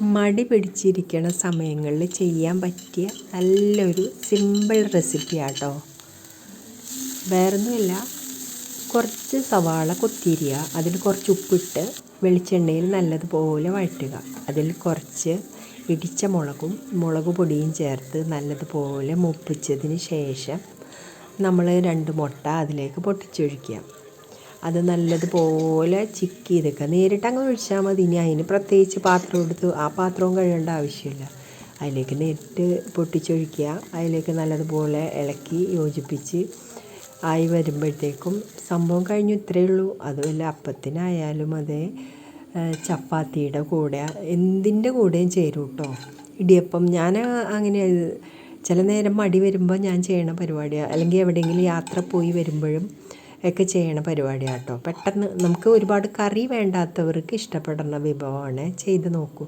മടി പിടിച്ചിരിക്കണ സമയങ്ങളിൽ ചെയ്യാൻ പറ്റിയ നല്ലൊരു സിമ്പിൾ റെസിപ്പിയാട്ടോ വേറൊന്നുമില്ല. കുറച്ച് സവാള കൊത്തിരിയ. അതിൽ കുറച്ച് ഉപ്പിട്ട് വെളിച്ചെണ്ണയിൽ നല്ലതുപോലെ വഴറ്റുക. അതിൽ കുറച്ച് ഇടിച്ച മുളകും മുളക് പൊടിയും ചേർത്ത് നല്ലതുപോലെ മുപ്പിച്ചതിന് ശേഷം നമ്മൾ രണ്ട് മുട്ട അതിലേക്ക് പൊട്ടിച്ചൊഴിക്കുക. അത് നല്ലതുപോലെ ചിക്ക് ചെയ്തെക്കുക നേരിട്ട് അങ്ങ് ഒഴിച്ചാൽ മതി. ഇനി അതിന് പ്രത്യേകിച്ച് പാത്രം എടുത്ത് ആ പാത്രവും കഴുകേണ്ട ആവശ്യമില്ല. അതിലേക്ക് നേരിട്ട് പൊട്ടിച്ചൊഴിക്കുക. അതിലേക്ക് നല്ലതുപോലെ ഇളക്കി യോജിപ്പിച്ച് ആയി വരുമ്പോഴത്തേക്കും സംഭവം കഴിഞ്ഞു ഇത്രയേ ഉള്ളൂ. അതുമല്ല അപ്പത്തിനായാലും അതെ ചപ്പാത്തിയുടെ കൂടെ എന്തിന്റെ കൂടെയും ചേരും കേട്ടോ. ഇടിയപ്പം ഞാൻ അങ്ങനെ ചില നേരം മടി വരുമ്പോൾ ഞാൻ ചെയ്യണ പരിപാടിയാണ് അല്ലെങ്കിൽ എവിടെയെങ്കിലും യാത്ര പോയി വരുമ്പോഴും ഒക്കെ ചെയ്യണ പരിപാടിയാണ് കേട്ടോ പെട്ടെന്ന് നമുക്ക് ഒരുപാട് കറി വേണ്ടാത്തവർക്ക് ഇഷ്ടപ്പെടുന്ന വിഭവമാണ്. ചെയ്ത് നോക്കൂ.